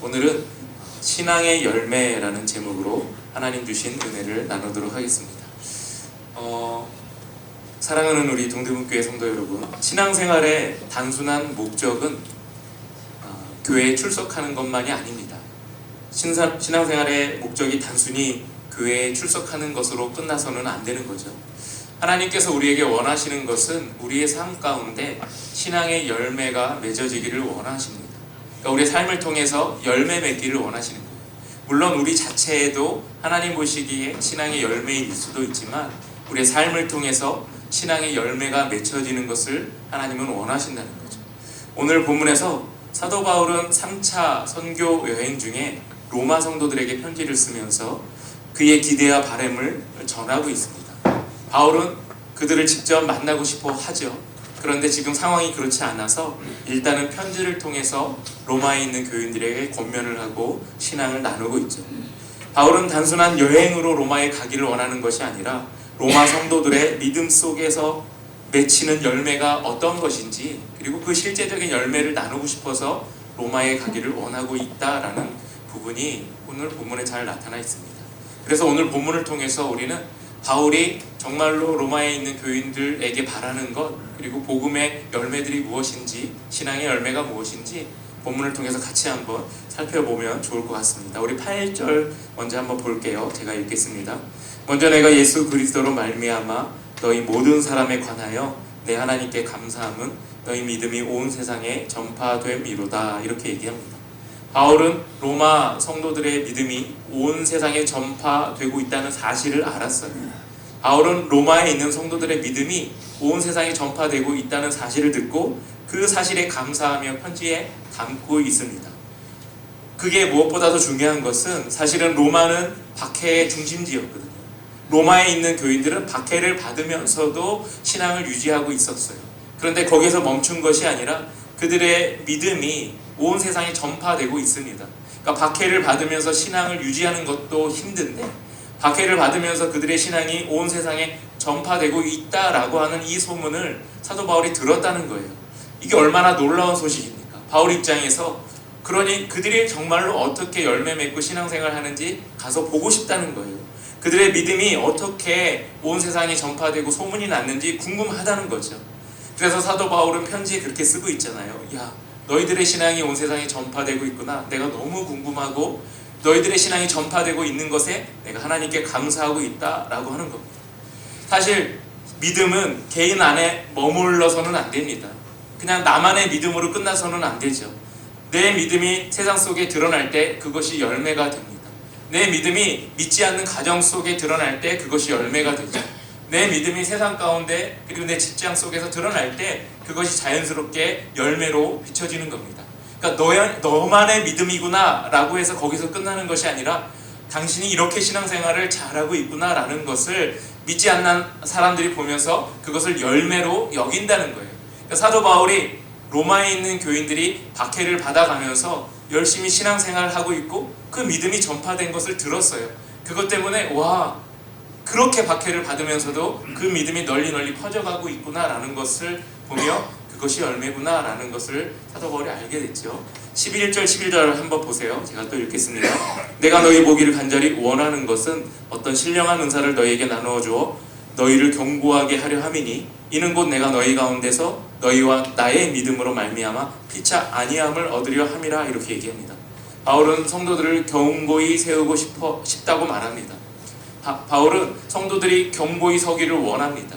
오늘은 신앙의 열매라는 제목으로 하나님 주신 은혜를 나누도록 하겠습니다. 어, 사랑하는 우리 동대문교회 성도 여러분, 신앙생활의 단순한 목적은 어, 교회에 출석하는 것만이 아닙니다. 신사, 신앙생활의 목적이 단순히 교회에 출석하는 것으로 끝나서는 안 되는 거죠. 하나님께서 우리에게 원하시는 것은 우리의 삶 가운데 신앙의 열매가 맺어지기를 원하십니다. 그러니까 우리의 삶을 통해서 열매 맺기를 원하시는 거예요. 물론 우리 자체에도 하나님 보시기에 신앙의 열매일 수도 있지만 우리의 삶을 통해서 신앙의 열매가 맺혀지는 것을 하나님은 원하신다는 거죠. 오늘 본문에서 사도 바울은 3차 선교 여행 중에 로마 성도들에게 편지를 쓰면서 그의 기대와 바램을 전하고 있습니다. 바울은 그들을 직접 만나고 싶어 하죠. 그런데 지금 상황이 그렇지 않아서 일단은 편지를 통해서 로마에 있는 교인들에게 권면을 하고 신앙을 나누고 있죠. 바울은 단순한 여행으로 로마에 가기를 원하는 것이 아니라 로마 성도들의 믿음 속에서 맺히는 열매가 어떤 것인지 그리고 그 실제적인 열매를 나누고 싶어서 로마에 가기를 원하고 있다라는 부분이 오늘 본문에 잘 나타나 있습니다. 그래서 오늘 본문을 통해서 우리는 바울이 정말로 로마에 있는 교인들에게 바라는 것 그리고 복음의 열매들이 무엇인지 신앙의 열매가 무엇인지 본문을 통해서 같이 한번 살펴보면 좋을 것 같습니다. 우리 8절 먼저 한번 볼게요. 제가 읽겠습니다. 먼저 내가 예수 그리스도로 말미암아 너희 모든 사람에 관하여 내 하나님께 감사함은 너희 믿음이 온 세상에 전파됨이로다 이렇게 얘기합니다. 바울은 로마 성도들의 믿음이 온 세상에 전파되고 있다는 사실을 알았어요. 바울은 로마에 있는 성도들의 믿음이 온 세상에 전파되고 있다는 사실을 듣고 그 사실에 감사하며 편지에 담고 있습니다. 그게 무엇보다도 중요한 것은 사실은 로마는 박해의 중심지였거든요. 로마에 있는 교인들은 박해를 받으면서도 신앙을 유지하고 있었어요. 그런데 거기서 멈춘 것이 아니라 그들의 믿음이 온 세상에 전파되고 있습니다. 그러니까 박해를 받으면서 신앙을 유지하는 것도 힘든데 박해를 받으면서 그들의 신앙이 온 세상에 전파되고 있다라고 하는 이 소문을 사도 바울이 들었다는 거예요. 이게 얼마나 놀라운 소식입니까? 바울 입장에서 그러니 그들이 정말로 어떻게 열매 맺고 신앙생활 하는지 가서 보고 싶다는 거예요. 그들의 믿음이 어떻게 온 세상에 전파되고 소문이 났는지 궁금하다는 거죠. 그래서 사도 바울은 편지에 그렇게 쓰고 있잖아요. 야, 너희들의 신앙이 온 세상에 전파되고 있구나. 내가 너무 궁금하고 너희들의 신앙이 전파되고 있는 것에 내가 하나님께 감사하고 있다라고 하는 겁니다. 사실 믿음은 개인 안에 머물러서는 안 됩니다. 그냥 나만의 믿음으로 끝나서는 안 되죠. 내 믿음이 세상 속에 드러날 때 그것이 열매가 됩니다. 내 믿음이 믿지 않는 가정 속에 드러날 때 그것이 열매가 되죠. 내 믿음이 세상 가운데 그리고 내 직장 속에서 드러날 때 그것이 자연스럽게 열매로 비춰지는 겁니다. 그러니까 너야, 너만의 믿음이구나 라고 해서 거기서 끝나는 것이 아니라 당신이 이렇게 신앙생활을 잘하고 있구나 라는 것을 믿지 않는 사람들이 보면서 그것을 열매로 여긴다는 거예요. 그러니까 사도 바울이 로마에 있는 교인들이 박해를 받아가면서 열심히 신앙생활을 하고 있고 그 믿음이 전파된 것을 들었어요. 그것 때문에 와 그렇게 박해를 받으면서도 그 믿음이 널리 널리 퍼져가고 있구나라는 것을 보며 그것이 열매구나라는 것을 사도 바울이 알게 됐죠. 11절 11절 한번 보세요. 제가 또 읽겠습니다. 내가 너희 보기를 간절히 원하는 것은 어떤 신령한 은사를 너희에게 나누어 주어 너희를 견고하게 하려 함이니 이는 곧 내가 너희 가운데서 너희와 나의 믿음으로 말미암아 피차 아니함을 얻으려 함이라 이렇게 얘기합니다. 바울은 성도들을 견고히 세우고 싶어 싶다고 말합니다. 바, 바울은 성도들이 견고히 서기를 원합니다.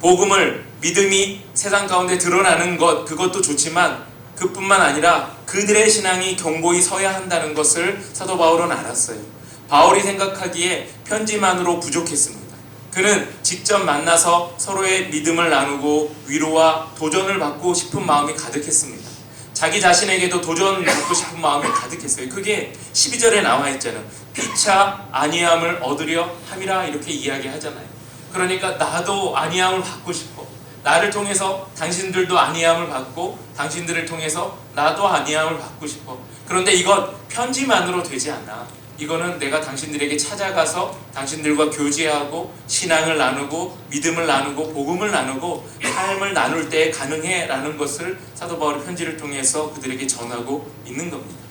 복음을 믿음이 세상 가운데 드러나는 것 그것도 좋지만 그뿐만 아니라 그들의 신앙이 견고히 서야 한다는 것을 사도 바울은 알았어요. 바울이 생각하기에 편지만으로 부족했습니다. 그는 직접 만나서 서로의 믿음을 나누고 위로와 도전을 받고 싶은 마음이 가득했습니다. 자기 자신에게도 도전 받고 싶은 마음이 가득했어요. 그게 12절에 나와 있잖아요. 피차 아니함을 얻으려 함이라 이렇게 이야기하잖아요. 그러니까 나도 아니함을 받고 싶어. 나를 통해서 당신들도 아니함을 받고 당신들을 통해서 나도 아니함을 받고 싶어. 그런데 이건 편지만으로 되지 않아. 이거는 내가 당신들에게 찾아가서 당신들과 교제하고 신앙을 나누고 믿음을 나누고 복음을 나누고 삶을 나눌 때 가능해라는 것을 사도 바울의 편지를 통해서 그들에게 전하고 있는 겁니다.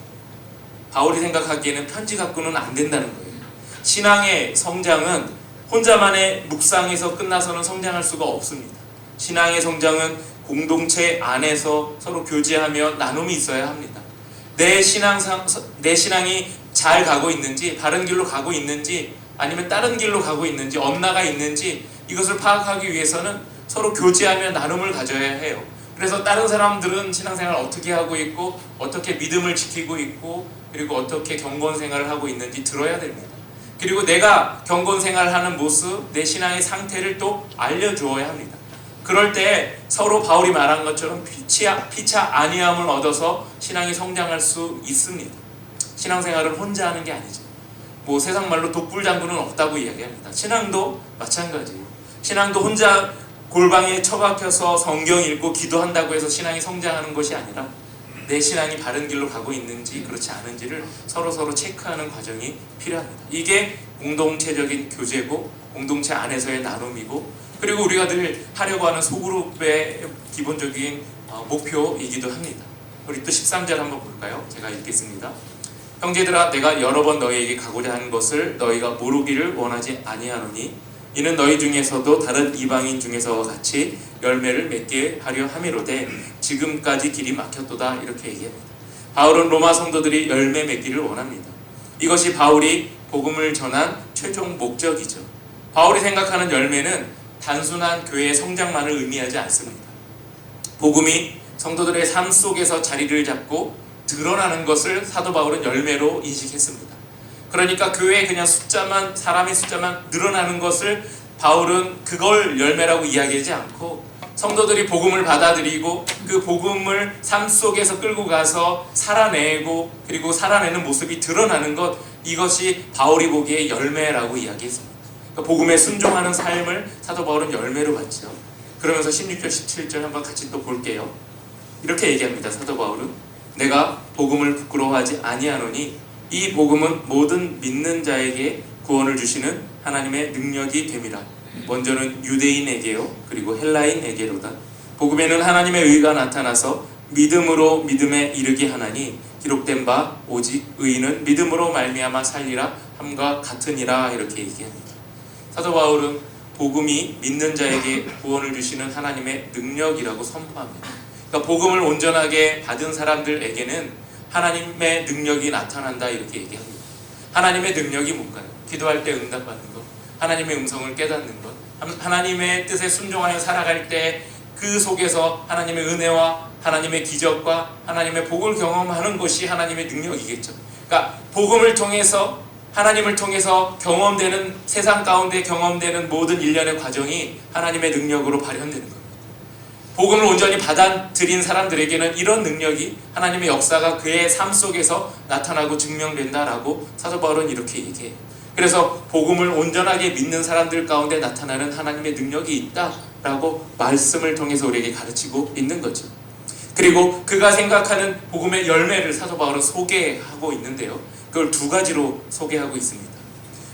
바울이 생각하기에는 편지 갖고는 안 된다는 거예요. 신앙의 성장은 혼자만의 묵상에서 끝나서는 성장할 수가 없습니다. 신앙의 성장은 공동체 안에서 서로 교제하며 나눔이 있어야 합니다. 내 신앙상 내 신앙이 잘 가고 있는지 바른 길로 가고 있는지 아니면 다른 길로 가고 있는지 엇나가 있는지 이것을 파악하기 위해서는 서로 교제하며 나눔을 가져야 해요. 그래서 다른 사람들은 신앙생활 어떻게 하고 있고 어떻게 믿음을 지키고 있고 그리고 어떻게 경건 생활을 하고 있는지 들어야 됩니다. 그리고 내가 경건 생활하는 모습, 내 신앙의 상태를 또 알려주어야 합니다. 그럴 때 서로 바울이 말한 것처럼 피차, 피차 아니함을 얻어서 신앙이 성장할 수 있습니다. 신앙생활은 혼자 하는 게 아니죠. 뭐 세상 말로 독불장군은 없다고 이야기합니다. 신앙도 마찬가지예요. 신앙도 혼자 골방에 처박혀서 성경 읽고 기도한다고 해서 신앙이 성장하는 것이 아니라 내 신앙이 바른 길로 가고 있는지 그렇지 않은지를 서로 서로 체크하는 과정이 필요합니다. 이게 공동체적인 교제고 공동체 안에서의 나눔이고 그리고 우리가 늘 하려고 하는 소그룹의 기본적인 어, 목표이기도 합니다. 우리 또 13절 한번 볼까요? 제가 읽겠습니다. 형제들아 내가 여러 번 너희에게 가고자 하는 것을 너희가 모르기를 원하지 아니하노니 이는 너희 중에서도 다른 이방인 중에서와 같이 열매를 맺게 하려 함이로되 지금까지 길이 막혔도다 이렇게 얘기합니다. 바울은 로마 성도들이 열매 맺기를 원합니다. 이것이 바울이 복음을 전한 최종 목적이죠. 바울이 생각하는 열매는 단순한 교회의 성장만을 의미하지 않습니다. 복음이 성도들의 삶 속에서 자리를 잡고 드러나는 것을 사도 바울은 열매로 인식했습니다. 그러니까 교회에 그냥 숫자만 사람의 숫자만 늘어나는 것을 바울은 그걸 열매라고 이야기하지 않고 성도들이 복음을 받아들이고 그 복음을 삶 속에서 끌고 가서 살아내고 그리고 살아내는 모습이 드러나는 것 이것이 바울이 보기에 열매라고 이야기했습니다. 그러니까 복음에 순종하는 삶을 사도 바울은 열매로 봤죠. 그러면서 16절 17절 한번 같이 또 볼게요. 이렇게 얘기합니다. 사도 바울은 내가 복음을 부끄러워하지 아니하노니 이 복음은 모든 믿는 자에게 구원을 주시는 하나님의 능력이 됨이라. 먼저는 유대인에게요, 그리고 헬라인에게로다. 복음에는 하나님의 의가 나타나서 믿음으로 믿음에 이르게 하나니 기록된 바 오직 의인은 믿음으로 말미암아 살리라 함과 같으니라 이렇게 얘기합니다. 사도 바울은 복음이 믿는 자에게 구원을 주시는 하나님의 능력이라고 선포합니다. 그러니까 복음을 온전하게 받은 사람들에게는 하나님의 능력이 나타난다 이렇게 얘기합니다. 하나님의 능력이 뭔가요? 기도할 때 응답받는 것, 하나님의 음성을 깨닫는 것, 하나님의 뜻에 순종하여 살아갈 때 그 속에서 하나님의 은혜와 하나님의 기적과 하나님의 복을 경험하는 것이 하나님의 능력이겠죠. 그러니까 복음을 통해서 하나님을 통해서 경험되는 세상 가운데 경험되는 모든 일련의 과정이 하나님의 능력으로 발현되는 겁니다. 복음을 온전히 받아들인 사람들에게는 이런 능력이 하나님의 역사가 그의 삶 속에서 나타나고 증명된다라고 사도 바울은 이렇게 얘기해요. 그래서 복음을 온전하게 믿는 사람들 가운데 나타나는 하나님의 능력이 있다라고 말씀을 통해서 우리에게 가르치고 있는 거죠. 그리고 그가 생각하는 복음의 열매를 사도 바울은 소개하고 있는데요. 그걸 두 가지로 소개하고 있습니다.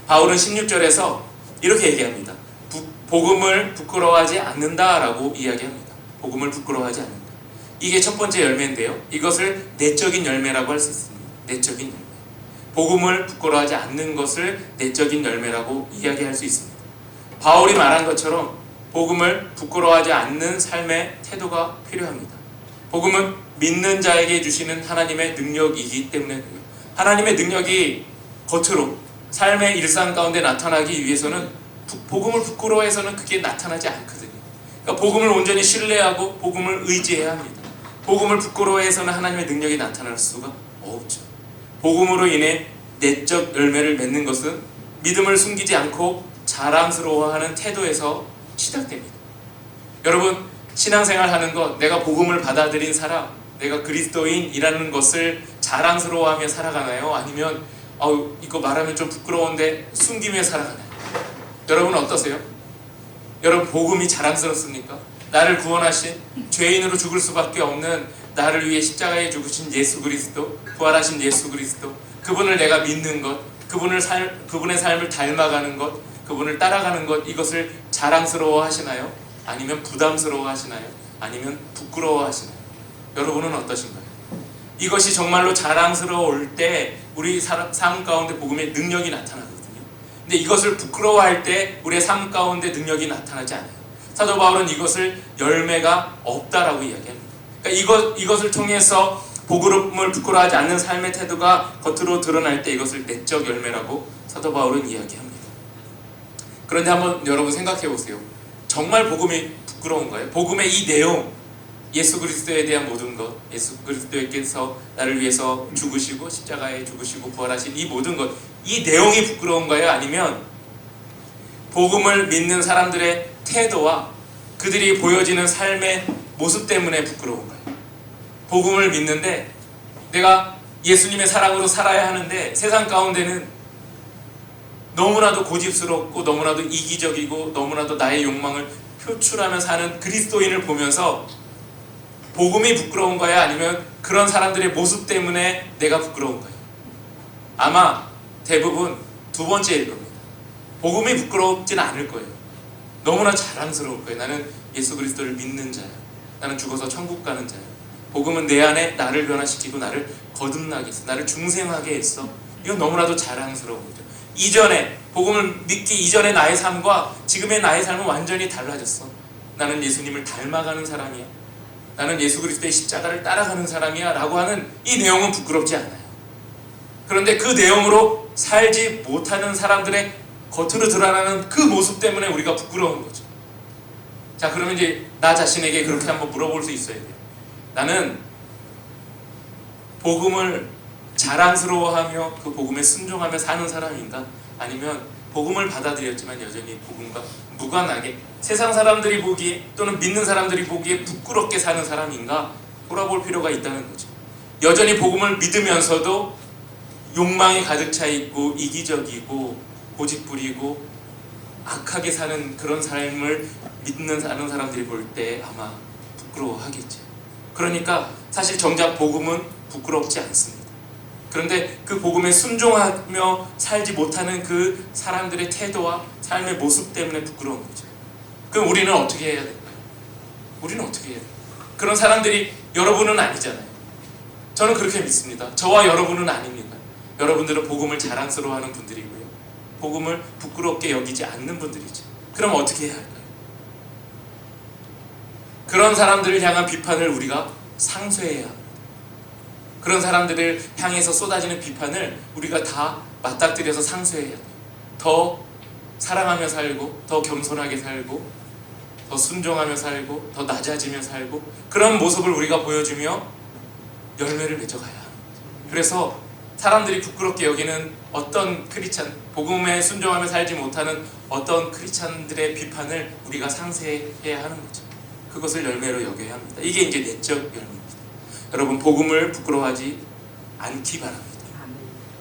바울은 16절에서 이렇게 얘기합니다. 부, 복음을 부끄러워하지 않는다라고 이야기합니다. 복음을 부끄러워하지 않는다. 이게 첫 번째 열매인데요. 이것을 내적인 열매라고 할 수 있습니다. 내적인 열매. 복음을 부끄러워하지 않는 것을 내적인 열매라고 이야기할 수 있습니다. 바울이 말한 것처럼 복음을 부끄러워하지 않는 삶의 태도가 필요합니다. 복음은 믿는 자에게 주시는 하나님의 능력이기 때문에 하나님의 능력이 겉으로 삶의 일상 가운데 나타나기 위해서는 복음을 부끄러워해서는 그게 나타나지 않거든요. 그러니까 복음을 온전히 신뢰하고 복음을 의지해야 합니다. 복음을 부끄러워해서는 하나님의 능력이 나타날 수가 없죠. 복음으로 인해 내적 열매를 맺는 것은 믿음을 숨기지 않고 자랑스러워하는 태도에서 시작됩니다. 여러분 신앙생활 하는 것, 내가 복음을 받아들인 사람, 내가 그리스도인이라는 것을 자랑스러워하며 살아가나요? 아니면 어, 이거 말하면 좀 부끄러운데 숨기며 살아가나요? 여러분 어떠세요? 여러분 복음이 자랑스럽습니까? 나를 구원하신 죄인으로 죽을 수밖에 없는 나를 위해 십자가에 죽으신 예수 그리스도, 부활하신 예수 그리스도, 그분을 내가 믿는 것, 그분을 살, 그분의 삶을 닮아가는 것, 그분을 따라가는 것 이것을 자랑스러워 하시나요? 아니면 부담스러워 하시나요? 아니면 부끄러워 하시나요? 여러분은 어떠신가요? 이것이 정말로 자랑스러울 때 우리 사- 삶 가운데 복음의 능력이 나타나거든요. 근데 이것을 부끄러워할 때 우리의 삶 가운데 능력이 나타나지 않아요. 사도 바울은 이것을 열매가 없다라고 이야기합니다. 그러니까 이것 이것을 통해서 복음을 부끄러워하지 않는 삶의 태도가 겉으로 드러날 때 이것을 내적 열매라고 사도 바울은 이야기합니다. 그런데 한번 여러분 생각해 보세요. 정말 복음이 부끄러운가요? 복음의 이 내용, 예수 그리스도에 대한 모든 것, 예수 그리스도께서 나를 위해서 죽으시고 십자가에 죽으시고 부활하신 이 모든 것, 이 내용이 부끄러운가요? 아니면 복음을 믿는 사람들의 태도와 그들이 보여지는 삶의 모습 때문에 부끄러운가요? 복음을 믿는데 내가 예수님의 사랑으로 살아야 하는데 세상 가운데는 너무나도 고집스럽고 너무나도 이기적이고 너무나도 나의 욕망을 표출하며 사는 그리스도인을 보면서 복음이 부끄러운가요? 아니면 그런 사람들의 모습 때문에 내가 부끄러운가요? 아마 대부분 두 번째일 겁니다. 복음이 부끄럽지는 않을 거예요. 너무나 자랑스러울 거예요. 나는 예수 그리스도를 믿는 자야. 나는 죽어서 천국 가는 자야. 복음은 내 안에 나를 변화시키고 나를 거듭나게 했어. 나를 중생하게 했어. 이건 너무나도 자랑스러운 거죠. 이전에 복음을 믿기 이전의 나의 삶과 지금의 나의 삶은 완전히 달라졌어. 나는 예수님을 닮아가는 사람이야. 나는 예수 그리스도의 십자가를 따라가는 사람이야. 라고 하는 이 내용은 부끄럽지 않아요. 그런데 그 내용으로 살지 못하는 사람들의 겉으로 드러나는 그 모습 때문에 우리가 부끄러운 거죠. 자, 그러면 이제 나 자신에게 그렇게 한번 물어볼 수 있어야 돼요. 나는 복음을 자랑스러워하며 그 복음에 순종하며 사는 사람인가? 아니면 복음을 받아들였지만 여전히 복음과 무관하게 세상 사람들이 보기에 또는 믿는 사람들이 보기에 부끄럽게 사는 사람인가? 돌아볼 필요가 있다는 거죠. 여전히 복음을 믿으면서도 욕망이 가득 차 있고 이기적이고 고집부리고 악하게 사는 그런 삶을 믿는 사는 사람들이 볼 때 아마 부끄러워하겠죠. 그러니까 사실 정작 복음은 부끄럽지 않습니다. 그런데 그 복음에 순종하며 살지 못하는 그 사람들의 태도와 삶의 모습 때문에 부끄러운 거죠. 그럼 우리는 어떻게 해야 될까요? 우리는 어떻게 해야 될까요? 그런 사람들이 여러분은 아니잖아요. 저는 그렇게 믿습니다. 저와 여러분은 아닙니다. 여러분들은 복음을 자랑스러워하는 분들이고요. 복음을 부끄럽게 여기지 않는 분들이죠. 그럼 어떻게 해야 할까요? 그런 사람들을 향한 비판을 우리가 상쇄해야 합니다. 그런 사람들을 향해서 쏟아지는 비판을 우리가 다 맞닥뜨려서 상쇄해야 돼요. 더 사랑하며 살고, 더 겸손하게 살고, 더 순종하며 살고, 더 낮아지며 살고, 그런 모습을 우리가 보여주며 열매를 맺어가야 합니다. 그래서 사람들이 부끄럽게 여기는 어떤 크리찬, 복음에 순종하며 살지 못하는 어떤 크리찬들의 비판을 우리가 상쇄해야 하는 거죠. 그것을 열매로 여겨야 합니다. 이게 이제 내적 열매입니다. 여러분 복음을 부끄러워하지 않기 바랍니다.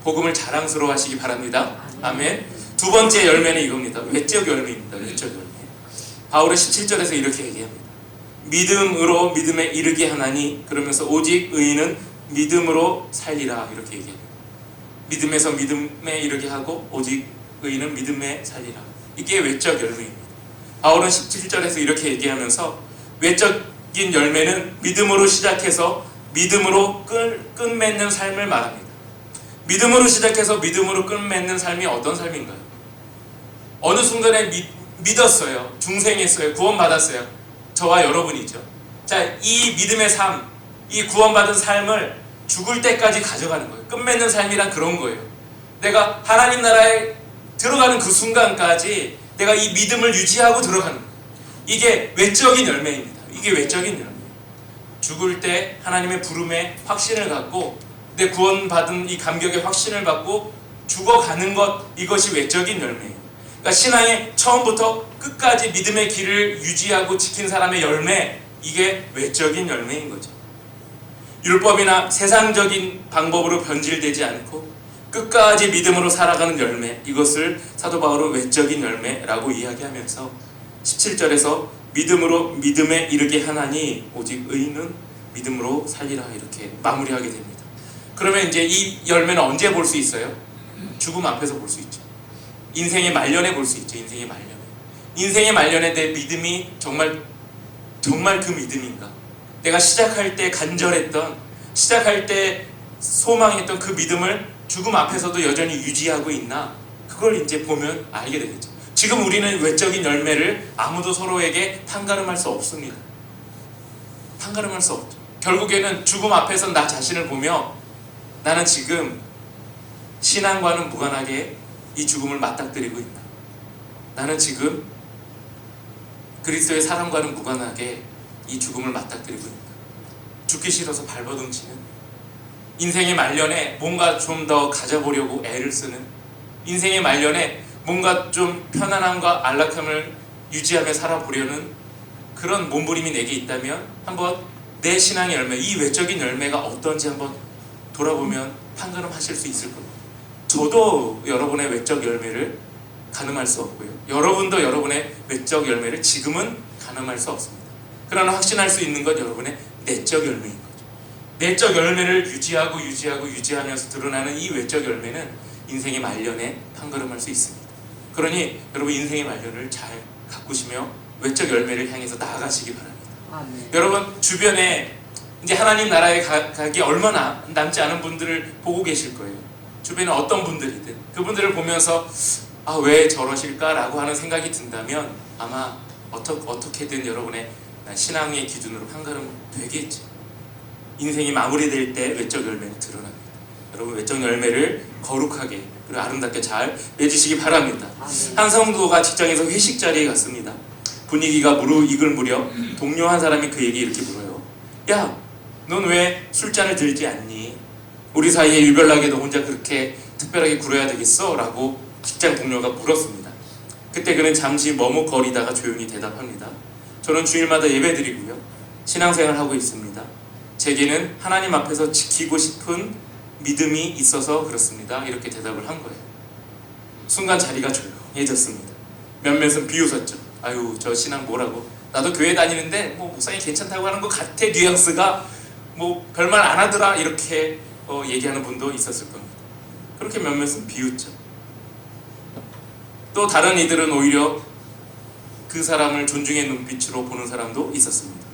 복음을 자랑스러워하시기 바랍니다. 아멘. 두 번째 열매는 이겁니다. 외적 열매입니다. 외적 열매. 바울은 17절에서 이렇게 얘기합니다. 믿음으로 믿음에 이르게 하나니 그러면서 오직 의인은 믿음으로 살리라 이렇게 얘기합니다. 믿음에서 믿음에 이르게 하고 오직 의인은 믿음에 살리라. 이게 외적 열매입니다. 바울은 17절에서 이렇게 얘기하면서 외적인 열매는 믿음으로 시작해서 믿음으로 끝, 끝맺는 삶을 말합니다. 믿음으로 시작해서 믿음으로 끝맺는 삶이 어떤 삶인가요? 어느 순간에 믿, 믿었어요. 중생했어요. 구원받았어요. 저와 여러분이죠. 자, 이 믿음의 삶, 이 구원받은 삶을 죽을 때까지 가져가는 거예요. 끝맺는 삶이란 그런 거예요. 내가 하나님 나라에 들어가는 그 순간까지 내가 이 믿음을 유지하고 들어가는 거예요. 이게 외적인 열매입니다. 이게 외적인 열매. 죽을 때 하나님의 부름에 확신을 갖고 내 구원받은 이 감격의 확신을 갖고 죽어가는 것 이것이 외적인 열매예요. 그러니까 신앙의 처음부터 끝까지 믿음의 길을 유지하고 지킨 사람의 열매 이게 외적인 열매인 거죠. 율법이나 세상적인 방법으로 변질되지 않고 끝까지 믿음으로 살아가는 열매 이것을 사도 바울은 외적인 열매라고 이야기하면서 17절에서 믿음으로 믿음에 이르게 하나니 오직 의인은 믿음으로 살리라 이렇게 마무리하게 됩니다. 그러면 이제 이 열매는 언제 볼 수 있어요? 죽음 앞에서 볼 수 있죠. 인생의 말년에 볼 수 있죠. 인생의 말년에. 인생의 말년에 내 믿음이 정말 정말 그 믿음인가? 내가 시작할 때 간절했던 시작할 때 소망했던 그 믿음을 죽음 앞에서도 여전히 유지하고 있나? 그걸 이제 보면 알게 되겠죠. 지금 우리는 외적인 열매를 아무도 서로에게 판가름할 수 없습니다. 판가름할 수 없죠. 결국에는 죽음 앞에서 나 자신을 보며 나는 지금 신앙과는 무관하게 이 죽음을 맞닥뜨리고 있다. 나는 지금 그리스도의 사랑과는 무관하게 이 죽음을 맞닥뜨리고 있다. 죽기 싫어서 발버둥치는 인생의 말년에 뭔가 좀 더 가져보려고 애를 쓰는 인생의 말년에 뭔가 좀 편안함과 안락함을 유지하며 살아보려는 그런 몸부림이 내게 있다면 한번 내 신앙의 열매, 이 외적인 열매가 어떤지 한번 돌아보면 판가름 하실 수 있을 겁니다. 저도 여러분의 외적 열매를 가늠할 수 없고요. 여러분도 여러분의 외적 열매를 지금은 가늠할 수 없습니다. 그러나 확신할 수 있는 건 여러분의 내적 열매인 거죠. 내적 열매를 유지하고 유지하고 유지하면서 드러나는 이 외적 열매는 인생의 말년에 판가름할 수 있습니다. 그러니 여러분 인생의 말년을 잘 가꾸시며 외적 열매를 향해서 나아가시기 바랍니다. 아멘. 여러분 주변에 이제 하나님 나라에 가, 가기 얼마나 남지 않은 분들을 보고 계실 거예요. 주변에 어떤 분들이든 그분들을 보면서 아 왜 저러실까라고 하는 생각이 든다면 아마 어떠, 어떻게든 여러분의 신앙의 기준으로 한 걸음 되겠지. 인생이 마무리될 때 외적 열매는 드러납니다. 여러분 외적 열매를 거룩하게 그리고 아름답게 잘 맺으시기 바랍니다. 한 성도가 직장에서 회식 자리에 갔습니다. 분위기가 무르익을 무렵 동료 한 사람이 그에게 이렇게 물어요. 야, 넌 왜 술잔을 들지 않니? 우리 사이에 유별나게 너 혼자 그렇게 특별하게 굴어야 되겠어? 라고 직장 동료가 물었습니다. 그때 그는 잠시 머뭇거리다가 조용히 대답합니다. 저는 주일마다 예배드리고요. 신앙생활 하고 있습니다. 제게는 하나님 앞에서 지키고 싶은 믿음이 있어서 그렇습니다. 이렇게 대답을 한 거예요. 순간 자리가 조용해졌습니다. 몇몇은 비웃었죠. 아유 저 신앙 뭐라고? 나도 교회 다니는데 뭐 목사님 괜찮다고 하는 것 같아 뉘앙스가 뭐 별말 안 하더라 이렇게 어, 얘기하는 분도 있었을 겁니다. 그렇게 몇몇은 비웃죠. 또 다른 이들은 오히려 그 사람을 존중의 눈빛으로 보는 사람도 있었습니다.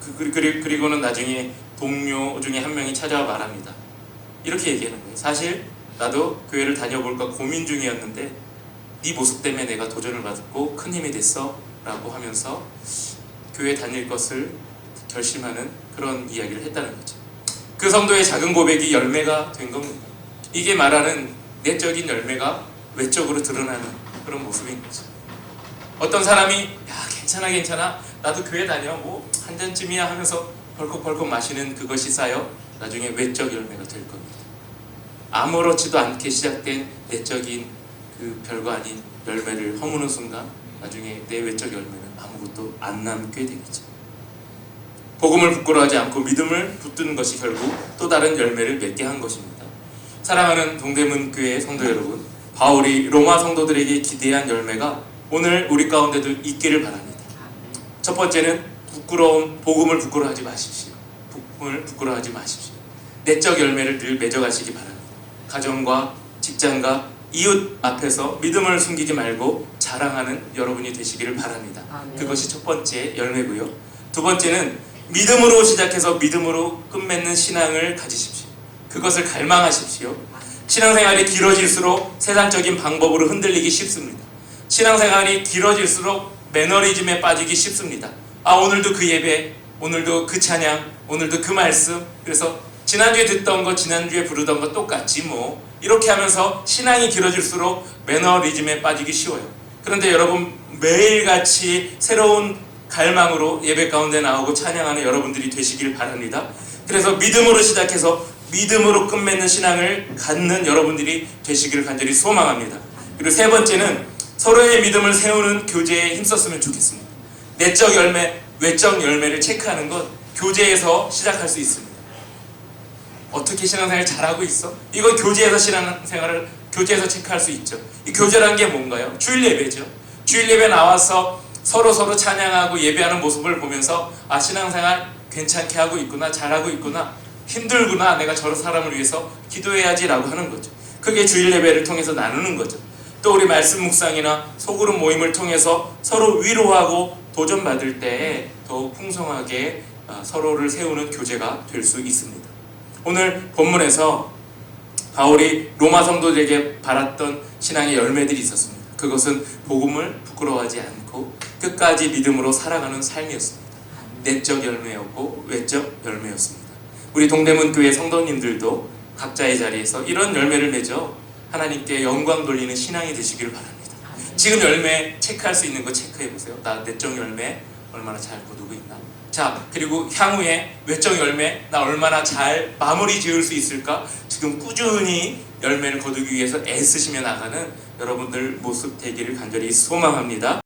그, 그리- 그리, 그리고는 나중에 동료 중에 한 명이 찾아와 말합니다. 이렇게 얘기하는 거예요. 사실 나도 교회를 다녀볼까 고민 중이었는데 네 모습 때문에 내가 도전을 받고 큰 힘이 됐어 라고 하면서 교회 다닐 것을 결심하는 그런 이야기를 했다는 거죠. 그 성도의 작은 고백이 열매가 된 겁니다. 이게 말하는 내적인 열매가 외적으로 드러나는 그런 모습인 거죠. 어떤 사람이 야 괜찮아 괜찮아 나도 교회 다녀 뭐 한 잔쯤이야 하면서 벌컥벌컥 마시는 그것이 쌓여 나중에 외적 열매가 될 겁니다. 아무렇지도 않게 시작된 내적인 그 별거 아닌 열매를 허무는 순간 나중에 내 외적 열매는 아무것도 안 남게 되겠죠. 복음을 부끄러워하지 않고 믿음을 붙드는 것이 결국 또 다른 열매를 맺게 한 것입니다. 사랑하는 동대문 교회 성도 여러분, 바울이 로마 성도들에게 기대한 열매가 오늘 우리 가운데도 있기를 바랍니다. 첫 번째는 부끄러움, 복음을 부끄러워하지 마십시오. 복음을 부끄러워하지 마십시오. 내적 열매를 늘 맺어가시기 바랍니다. 가정과 직장과 이웃 앞에서 믿음을 숨기지 말고 자랑하는 여러분이 되시기를 바랍니다. 아멘. 그것이 첫 번째 열매고요. 두 번째는 믿음으로 시작해서 믿음으로 끝맺는 신앙을 가지십시오. 그것을 갈망하십시오. 신앙생활이 길어질수록 세상적인 방법으로 흔들리기 쉽습니다. 신앙생활이 길어질수록 매너리즘에 빠지기 쉽습니다. 아 오늘도 그 예배, 오늘도 그 찬양, 오늘도 그 말씀. 그래서 지난주에 듣던 거, 지난주에 부르던 거 똑같지 뭐 이렇게 하면서 신앙이 길어질수록 매너리즘에 빠지기 쉬워요. 그런데 여러분 매일같이 새로운 갈망으로 예배 가운데 나오고 찬양하는 여러분들이 되시길 바랍니다. 그래서 믿음으로 시작해서 믿음으로 끝맺는 신앙을 갖는 여러분들이 되시기를 간절히 소망합니다. 그리고 세 번째는 서로의 믿음을 세우는 교제에 힘썼으면 좋겠습니다. 내적 열매, 외적 열매를 체크하는 건 교제에서 시작할 수 있습니다. 어떻게 신앙생활 잘하고 있어? 이건 교제에서 신앙생활을 교제에서 체크할 수 있죠. 이 교제라는 게 뭔가요? 주일 예배죠. 주일 예배 나와서 서로 서로 찬양하고 예배하는 모습을 보면서 아 신앙생활 괜찮게 하고 있구나, 잘하고 있구나, 힘들구나, 내가 저런 사람을 위해서 기도해야지라고 하는 거죠. 그게 주일 예배를 통해서 나누는 거죠. 또 우리 말씀 묵상이나 소그룹 모임을 통해서 서로 위로하고 도전 받을 때 더욱 풍성하게 아, 서로를 세우는 교제가 될 수 있습니다. 오늘 본문에서 바울이 로마 성도들에게 바랐던 신앙의 열매들이 있었습니다. 그것은 복음을 부끄러워하지 않고 끝까지 믿음으로 살아가는 삶이었습니다. 내적 열매였고 외적 열매였습니다. 우리 동대문 교회 성도님들도 각자의 자리에서 이런 열매를 맺어 하나님께 영광 돌리는 신앙이 되시기를 바랍니다. 지금 열매 체크할 수 있는 거 체크해 보세요. 나 내적 열매 얼마나 잘 거두고 있나? 자, 그리고 향후에 외적 열매 나 얼마나 잘 마무리 지을 수 있을까? 지금 꾸준히 열매를 거두기 위해서 애쓰시며 나가는 여러분들 모습 되기를 간절히 소망합니다.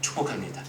축복합니다.